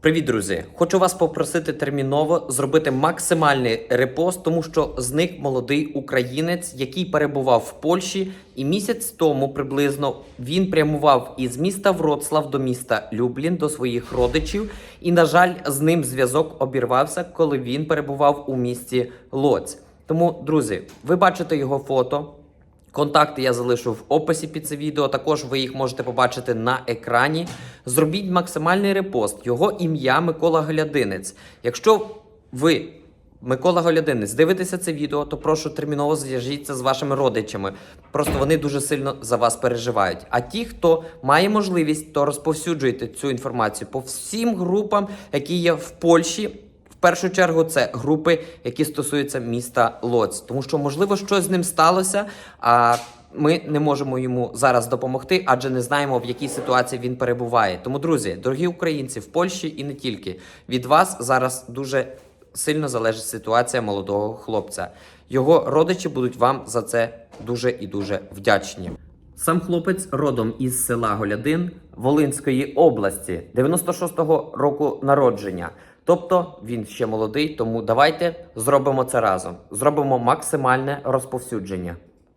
Привіт, друзі! Хочу вас попросити терміново зробити максимальний репост, тому що зник молодий українець, який перебував в Польщі, і місяць тому приблизно він прямував із міста Вроцлав до міста Люблін до своїх родичів. І, на жаль, з ним зв'язок обірвався, коли він перебував у місті Лоць. Тому, друзі, ви бачите його фото. Контакти я залишу в описі під це відео. Також ви їх можете побачити на екрані. Зробіть максимальний репост. Його ім'я Микола Голядинець. Якщо ви, Микола Голядинець, дивитеся це відео, то прошу терміново зв'яжіться з вашими родичами. Просто вони дуже сильно за вас переживають. А ті, хто має можливість, то розповсюджуйте цю інформацію по всім групам, які є в Польщі. Першу чергу це групи, які стосуються міста Лоць, тому що можливо щось з ним сталося. А ми не можемо йому зараз допомогти, адже не знаємо в якій ситуації він перебуває. Тому, друзі, дорогі українці в Польщі і не тільки від вас зараз дуже сильно залежить ситуація молодого хлопця. Його родичі будуть вам за це дуже і дуже вдячні. Сам хлопець родом із села Голядин Волинської області, 96-го року народження. Тобто він ще молодий, тому давайте зробимо це разом. Зробимо максимальне розповсюдження.